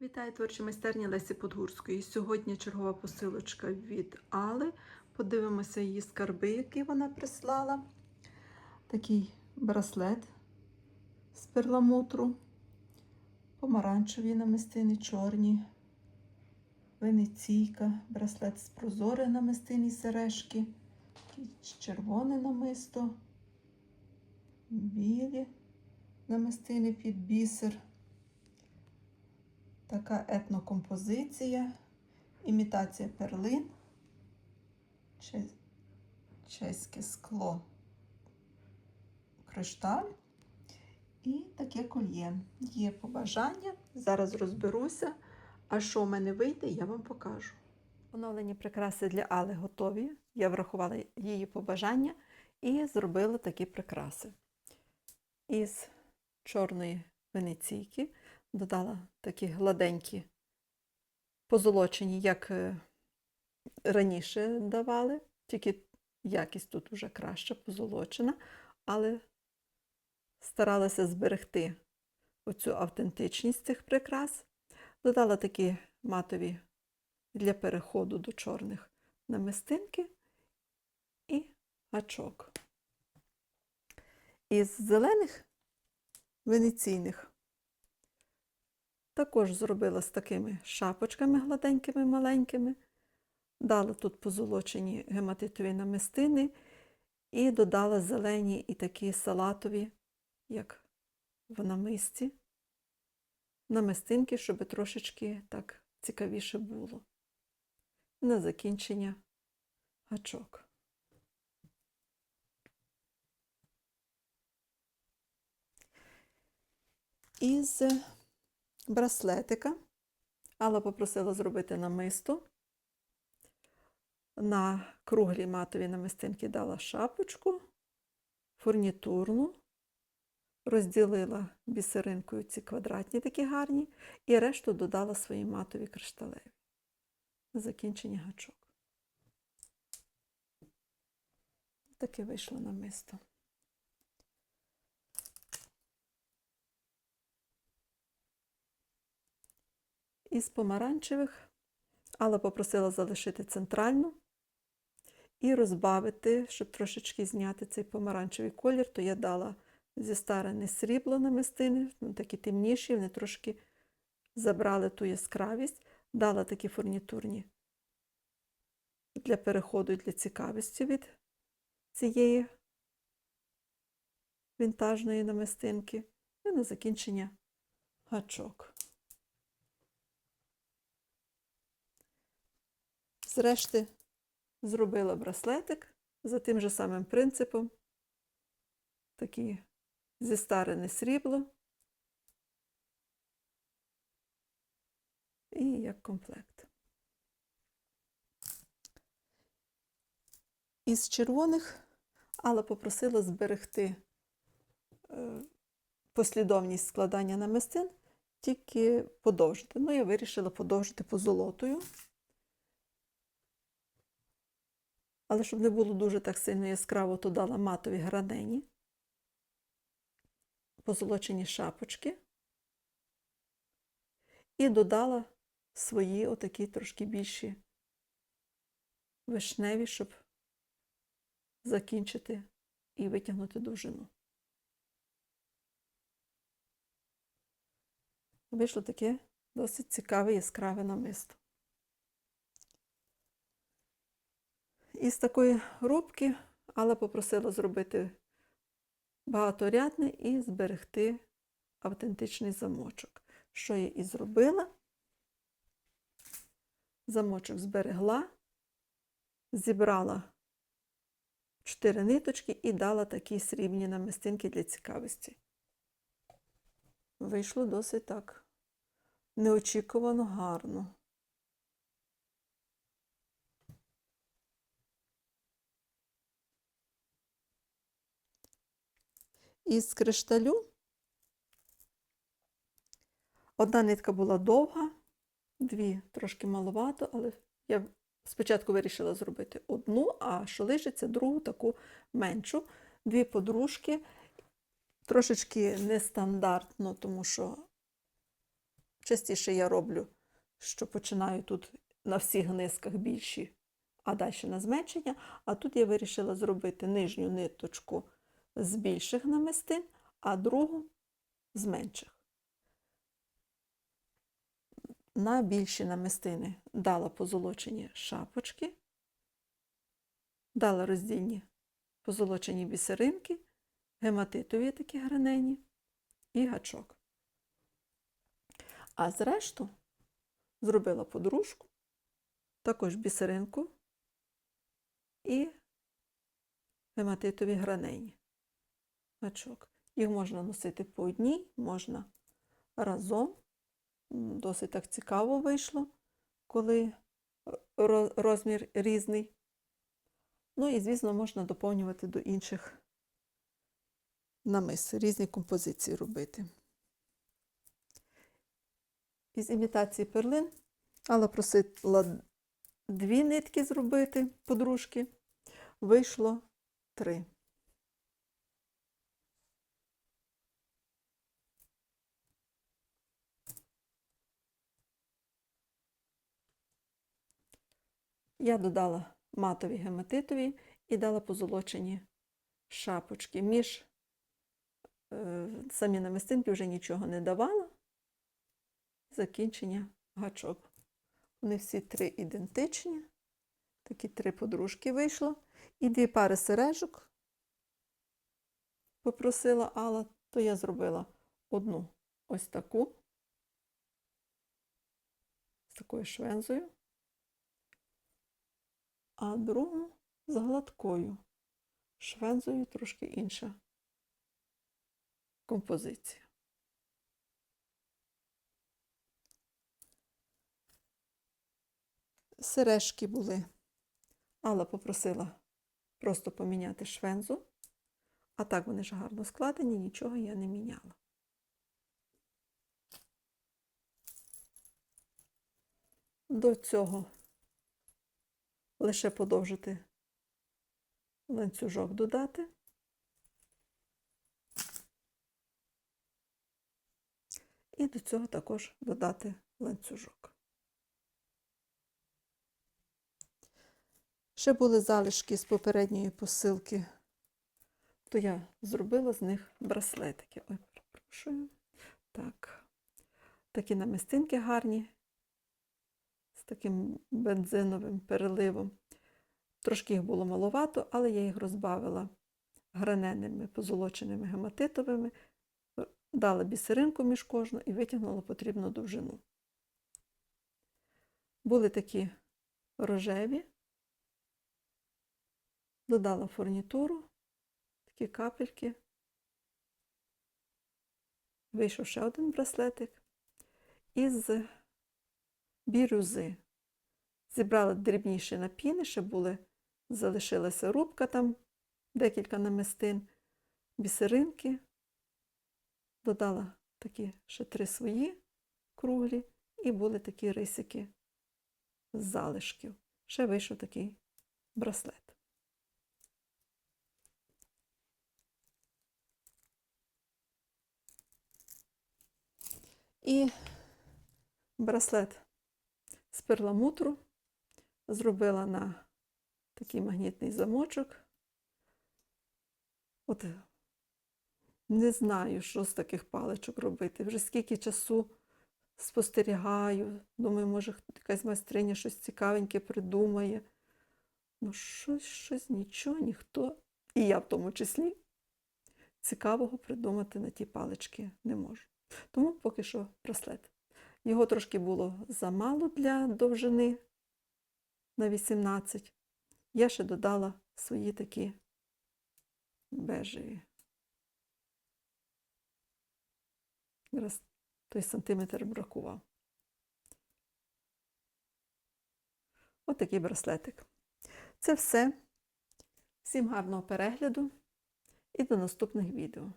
Вітаю творчі майстерні Лесі Подгурської. Сьогодні чергова посилочка від Али. Подивимося її скарби, які вона прислала. Такий браслет з перламутру, помаранчеві намистини, чорні, венеційка, браслет з прозори намистині сережки, якісь червоне намисто, білі намистини під бісер. Така етнокомпозиція, імітація перлин, чеське скло, кришталь і таке кольє. Є побажання. Зараз розберуся. А що в мене вийде, я вам покажу. Оновлені прикраси для Али готові. Я врахувала її побажання і зробила такі прикраси. Із чорної венеційки додала такі гладенькі, позолочені, як е, раніше давали, тільки якість тут вже краща, позолочена, але старалася зберегти оцю автентичність цих прикрас. Додала такі матові для переходу до чорних намистинки і гачок. Із зелених венеційних також зробила з такими шапочками гладенькими, маленькими. Дала тут позолочені гематитові намистини і додала зелені і такі салатові, як в намисті, намистинки, щоб трошечки так цікавіше було. На закінчення гачок. Із браслетика. Алла попросила зробити намисто. На круглі матові намистинки дала шапочку, фурнітурну, розділила бісеринкою ці квадратні такі гарні, і решту додала свої матові кришталеві. На закінчення гачок. Таке вийшло намисто. Із помаранчевих Алла попросила залишити центральну і розбавити, щоб трошечки зняти цей помаранчевий колір, то я дала зістарене срібло намистини, ну, такі темніші, вони трошки забрали ту яскравість, дала такі фурнітурні для переходу і для цікавості від цієї вінтажної намистинки. І на закінчення гачок. Зрешти зробила браслетик за тим же самим принципом. Такі зістарене срібло. І як комплект. Із червоних Алла попросила зберегти е, послідовність складання намистин, тільки подовжити. Ну, я вирішила подовжити позолотою. Але щоб не було дуже так сильно яскраво, то дала матові гранені, позолочені шапочки і додала свої отакі трошки більші вишневі, щоб закінчити і витягнути довжину. Вийшло таке досить цікаве яскраве намисто. Із такої рубки Алла попросила зробити багаторядне і зберегти автентичний замочок. Що я і зробила? Замочок зберегла, зібрала чотири ниточки і дала такі срібні намистинки для цікавості. Вийшло досить так неочікувано гарно. Із кришталю одна нитка була довга, дві трошки маловато, але я спочатку вирішила зробити одну, а що лишиться, другу таку меншу. Дві подружки. Трошечки нестандартно, тому що Частіше я роблю, що починаю тут на всіх низках більші, а далі на зменшення. А тут я вирішила зробити нижню ниточку з більших намистин, а другу з менших. На більші намистини дала позолочені шапочки, дала роздільні позолочені бісеринки, гематитові такі гранені і гачок. А зрешту зробила подружку, також бісеринку і гематитові гранені гачок. Їх можна носити по одній, можна разом. Досить так цікаво вийшло, коли розмір різний. Ну і, звісно, можна доповнювати до інших намис, різні композиції робити. Із імітації перлин Алла просила дві нитки зробити, подружки. Вийшло три. Я додала матові гематитові і дала позолочені шапочки. Між е, самі намистинки вже нічого не давала. Закінчення гачок. Вони всі три ідентичні. Такі три подружки вийшло. І дві пари сережок попросила Алла, то я зробила одну ось таку, з такою швензою, а другу з гладкою швензою трошки інша композиція. Сережки були. Алла попросила просто поміняти швензу, а так вони ж гарно складені, нічого я не міняла. До цього лише подовжити ланцюжок додати. І до цього також додати ланцюжок. Ще були залишки з попередньої посилки, то я зробила з них браслетики. Ой, перепрошую. Так. Такі намистинки гарні, таким бензиновим переливом. Трошки їх було маловато, але я їх розбавила граненими позолоченими гематитовими, дала бісеринку між кожну і витягнула потрібну довжину. Були такі рожеві, додала фурнітуру, такі капельки. Вийшов ще один браслетик із бірюзи. Зібрала дрібніші напіни, ще були, залишилася рубка там, декілька намистин, бісеринки. Додала такі ще три свої круглі, і були такі рисики з залишків. Ще вийшов такий браслет. І браслет з перламутру зробила на такий магнітний замочок. От не знаю, що з таких паличок робити. Вже скільки часу спостерігаю. Думаю, може, якась майстриня щось цікавеньке придумає. Ну, щось, щось, нічого, ніхто, і я в тому числі, цікавого придумати на ті палички не можу. Тому поки що браслет. Його трошки було замало для довжини на 18. Я ще додала свої такі бежеві. Раз той сантиметр бракував. Ось такий браслетик. Це все. Всім гарного перегляду і до наступних відео.